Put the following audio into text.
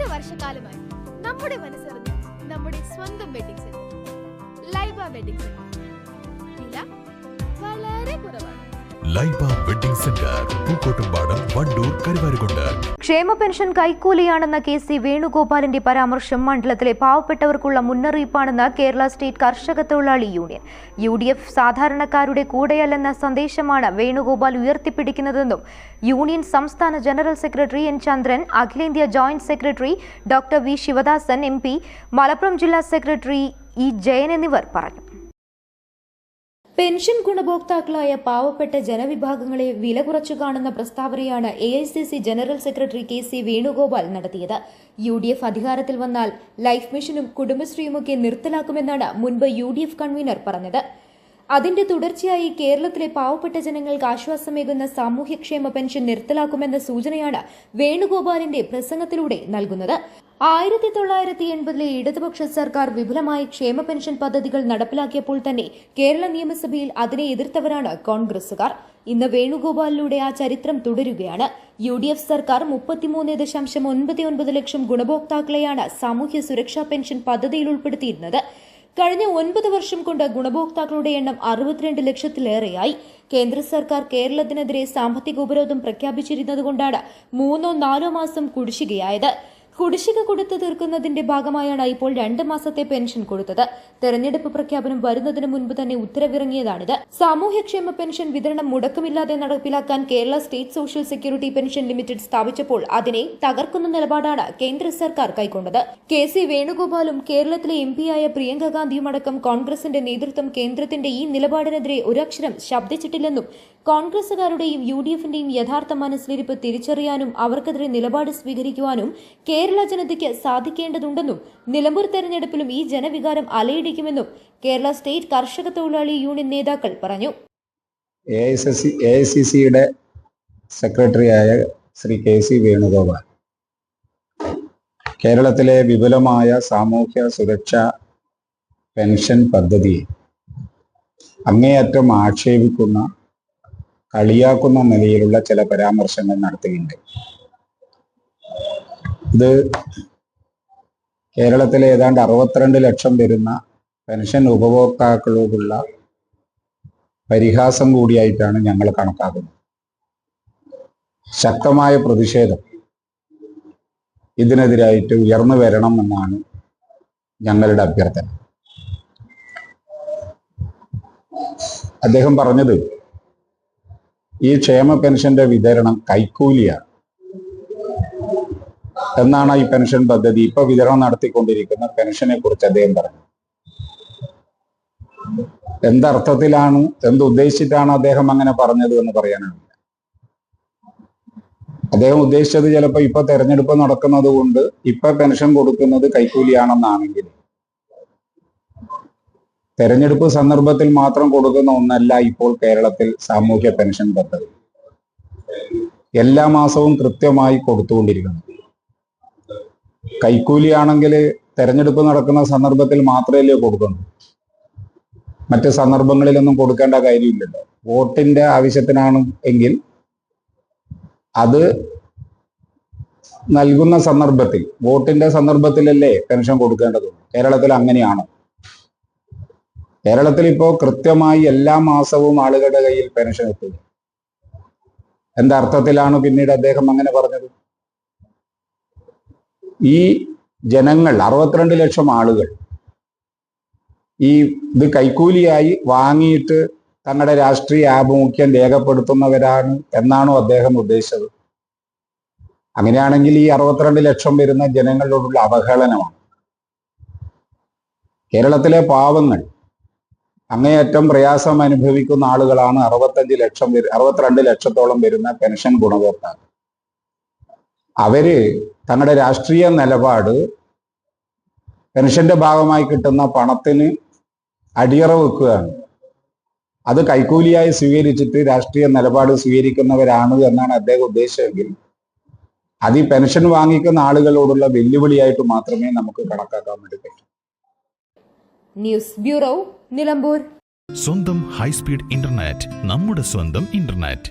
രണ്ട് വർഷക്കാലമായി നമ്മുടെ മനസ്സറിഞ്ഞ് നമ്മുടെ സ്വന്തം wedding centre Laiba wedding centre വില വളരെ കുറവാണ്. സെന്റർ വണ്ടൂർ ക്ഷേമ പെൻഷൻ കൈക്കൂലിയാണെന്ന കെ സി വേണുഗോപാലിന്റെ പരാമർശം മണ്ഡലത്തിലെ പാവപ്പെട്ടവർക്കുള്ള മുന്നറിയിപ്പാണെന്ന് കേരള സ്റ്റേറ്റ് കർഷക തൊഴിലാളി യൂണിയൻ. യു ഡി എഫ് സാധാരണക്കാരുടെ കൂടെയല്ലെന്ന സന്ദേശമാണ് വേണുഗോപാൽ ഉയർത്തിപ്പിടിക്കുന്നതെന്നും യൂണിയൻ സംസ്ഥാന ജനറൽ സെക്രട്ടറി എൻ ചന്ദ്രൻ അഖിലേന്ത്യാ joint secretary doctor V Sivadasan M Malappuram ജില്ലാ സെക്രട്ടറി ഇ ജയൻ എന്നിവർ പറഞ്ഞു. പെൻഷൻ ഗുണഭോക്താക്കളായ പാവപ്പെട്ട ജനവിഭാഗങ്ങളെ വില കുറച്ചു കാണുന്ന പ്രസ്താവനയാണ് A I C C general secretary K C Venugopal നടത്തിയത്. യു ഡി എഫ് അധികാരത്തിൽ വന്നാൽ ലൈഫ് മിഷനും കുടുംബശ്രീയുമൊക്കെ നിർത്തലാക്കുമെന്നാണ് മുൻപ് യു ഡി എഫ് കൺവീനർ പറഞ്ഞത്. അതിന്റെ തുടർച്ചയായി കേരളത്തിലെ പാവപ്പെട്ട ജനങ്ങൾക്ക് ആശ്വാസമേകുന്ന സാമൂഹ്യക്ഷേമ പെൻഷൻ നിർത്തലാക്കുമെന്ന സൂചനയാണ് വേണുഗോപാലിന്റെ പ്രസംഗത്തിലൂടെ നൽകുന്നത്. ആയിരത്തി തൊള്ളായിരത്തി എൺപതിലെ ഇടതുപക്ഷ സർക്കാർ വിപുലമായ ക്ഷേമ പെൻഷൻ പദ്ധതികൾ നടപ്പിലാക്കിയപ്പോൾ തന്നെ കേരള നിയമസഭയിൽ അതിനെ എതിർത്തവരാണ് കോൺഗ്രസുകാർ ഇന്ന് വേണുഗോപാലിലൂടെ ആ ചരിത്രം തുടരുകയാണ്. യു ഡി എഫ് സർക്കാർ മുപ്പത്തിമൂന്ന് ദശാംശം ഒൻപത് ഒൻപത് ലക്ഷം ഗുണഭോക്താക്കളെയാണ് സാമൂഹ്യ സുരക്ഷാ പെൻഷൻ പദ്ധതിയിൽ ഉൾപ്പെടുത്തിയിരുന്നത്. കഴിഞ്ഞ ഒൻപത് വർഷം കൊണ്ട് ഗുണഭോക്താക്കളുടെ എണ്ണം അറുപത്തിരണ്ട് ലക്ഷത്തിലേറെയായി. കേന്ദ്ര സർക്കാർ കേരളത്തിനെതിരെ സാമ്പത്തിക ഉപരോധം പ്രഖ്യാപിച്ചിരുന്നതുകൊണ്ടാണ് മൂന്നോ നാലോ മാസം കുടിശ്ശികയായത്. കുടിശ്ശിക കൊടുത്തു തീർക്കുന്നതിന്റെ ഭാഗമായാണ് ഇപ്പോൾ രണ്ട് മാസത്തെ പെൻഷൻ കൊടുത്തത്. തെരഞ്ഞെടുപ്പ് പ്രഖ്യാപനം വരുന്നതിന് മുൻപ് തന്നെ ഉത്തരവിറങ്ങിയതാണിത്. സാമൂഹ്യക്ഷേമ പെൻഷൻ വിതരണം മുടക്കമില്ലാതെ നടപ്പിലാക്കാൻ Kerala state social security pension limited സ്ഥാപിച്ചപ്പോൾ അതിനെ തകർക്കുന്ന നിലപാടാണ് കേന്ദ്ര സർക്കാർ കൈക്കൊണ്ടത്. കെ സി വേണുഗോപാലും കേരളത്തിലെ എം പിയായ പ്രിയങ്ക ഗാന്ധിയും അടക്കം കോൺഗ്രസിന്റെ നേതൃത്വം കേന്ദ്രത്തിന്റെ ഈ നിലപാടിനെതിരെ ഒരക്ഷരം ശബ്ദിച്ചിട്ടില്ലെന്നും കോൺഗ്രസുകാരുടെയും യു ഡി എഫിന്റെയും യഥാർത്ഥ മനസ്സിലിരിപ്പ് തിരിച്ചറിയാനും അവർക്കെതിരെ നിലപാട് സ്വീകരിക്കുവാനും കേരള ജനതയ്ക്ക് സാധിക്കേണ്ടതുണ്ടെന്നും നിലമ്പൂർ തെരഞ്ഞെടുപ്പിലും ഈ ജനവികാരം അലയിടിക്കുമെന്നും കേരള സ്റ്റേറ്റ് കർഷക തൊഴിലാളി യൂണിയൻ നേതാക്കൾ പറഞ്ഞു. സിയുടെ സെക്രട്ടറിയായ ശ്രീ കെ സി വേണുഗോപാൽ. കേരളത്തിലെ വിപുലമായ സാമൂഹ്യ സുരക്ഷാ പെൻഷൻ പദ്ധതി അങ്ങേയറ്റം ആക്ഷേപിക്കുന്ന കളിയാക്കുന്ന നിലയിലുള്ള ചില പരാമർശങ്ങൾ നടത്തുകയുണ്ട് ഇത് കേരളത്തിലെ ഏതാണ്ട് അറുപത്തിരണ്ട് ലക്ഷം വരുന്ന പെൻഷൻ ഉപഭോക്താക്കളോടുള്ള പരിഹാസം കൂടിയായിട്ടാണ് ഞങ്ങൾ കണക്കാക്കുന്നത്. ശക്തമായ പ്രതിഷേധം ഇതിനെതിരായിട്ട് ഉയർന്നു വരണം എന്നാണ് ഞങ്ങളുടെ അഭ്യർത്ഥന. അദ്ദേഹം പറഞ്ഞത് ഈ ക്ഷേമ പെൻഷന്റെ വിതരണം കൈക്കൂലിയാണ്. എന്നാണ് ഈ പെൻഷൻ പദ്ധതി ഇപ്പൊ വിതരണം നടത്തിക്കൊണ്ടിരിക്കുന്ന പെൻഷനെ കുറിച്ച് അദ്ദേഹം പറഞ്ഞു എന്തർത്ഥത്തിലാണ് എന്തുദ്ദേശിച്ചിട്ടാണ് അദ്ദേഹം അങ്ങനെ പറഞ്ഞത് എന്ന് പറയാനാണ് അദ്ദേഹം ഉദ്ദേശിച്ചത് ചിലപ്പോൾ ഇപ്പൊ തെരഞ്ഞെടുപ്പ് നടക്കുന്നത് കൊണ്ട് ഇപ്പൊ പെൻഷൻ കൊടുക്കുന്നത് കൈക്കൂലിയാണെന്നാണെങ്കിൽ തെരഞ്ഞെടുപ്പ് സന്ദർഭത്തിൽ മാത്രം കൊടുക്കുന്ന ഒന്നല്ല ഇപ്പോൾ കേരളത്തിൽ സാമൂഹ്യ പെൻഷൻ പദ്ധതി. എല്ലാ മാസവും കൃത്യമായി കൊടുത്തുകൊണ്ടിരിക്കുന്നു. കൈക്കൂലിയാണെങ്കിൽ തെരഞ്ഞെടുപ്പ് നടക്കുന്ന സന്ദർഭത്തിൽ മാത്രമല്ലേ കൊടുക്കുന്നു മറ്റ് സന്ദർഭങ്ങളിലൊന്നും കൊടുക്കേണ്ട കാര്യമില്ലല്ലോ. വോട്ടിന്റെ ആവശ്യത്തിനാണ് എങ്കിൽ അത് നൽകുന്ന സന്ദർഭത്തിൽ വോട്ടിന്റെ സന്ദർഭത്തിലല്ലേ പെൻഷൻ കൊടുക്കേണ്ടതുള്ളൂ. കേരളത്തിൽ അങ്ങനെയാണ്. കേരളത്തിൽ ഇപ്പോ കൃത്യമായി എല്ലാ മാസവും ആളുകളുടെ കയ്യിൽ പെൻഷൻ എത്തുന്നു. എന്തർത്ഥത്തിലാണ് പിന്നീട് അദ്ദേഹം അങ്ങനെ പറഞ്ഞത്? ഈ ജനങ്ങൾ അറുപത്തിരണ്ട് ലക്ഷം ആളുകൾ ഈ ഇത് കൈക്കൂലിയായി വാങ്ങിയിട്ട് തങ്ങളുടെ രാഷ്ട്രീയ ആഭിമുഖ്യം രേഖപ്പെടുത്തുന്നവരാണ് എന്നാണോ അദ്ദേഹം ഉദ്ദേശിച്ചത്. അങ്ങനെയാണെങ്കിൽ ഈ അറുപത്തിരണ്ട് ലക്ഷം വരുന്ന ജനങ്ങളോടുള്ള അവഹേളനമാണ്. കേരളത്തിലെ പാവങ്ങൾ അങ്ങേയറ്റം പ്രയാസം അനുഭവിക്കുന്ന ആളുകളാണ് അറുപത്തഞ്ച് ലക്ഷം അറുപത്തിരണ്ട് ലക്ഷത്തോളം വരുന്ന പെൻഷൻ ഗുണഭോക്താക്കൾ. അവർ തങ്ങളുടെ രാഷ്ട്രീയ നിലപാട് പെൻഷന്റെ ഭാഗമായി കിട്ടുന്ന പണത്തിന് അടിയറ വെക്കുകയാണ്. അത് കൈക്കൂലിയായി സ്വീകരിച്ചിട്ട് രാഷ്ട്രീയ നിലപാട് സ്വീകരിക്കുന്നവരാണ് എന്നാണ് അദ്ദേഹം ഉദ്ദേശമെങ്കിൽ അത് ഈ പെൻഷൻ വാങ്ങിക്കുന്ന ആളുകളോടുള്ള വെല്ലുവിളിയായിട്ട് മാത്രമേ നമുക്ക് കണക്കാക്കാൻ വേണ്ടി പറ്റൂ. News bureau Nilambur. സ്വന്തം ഹൈസ്പീഡ് ഇന്റർനെറ്റ് നമ്മുടെ സ്വന്തം ഇന്റർനെറ്റ്.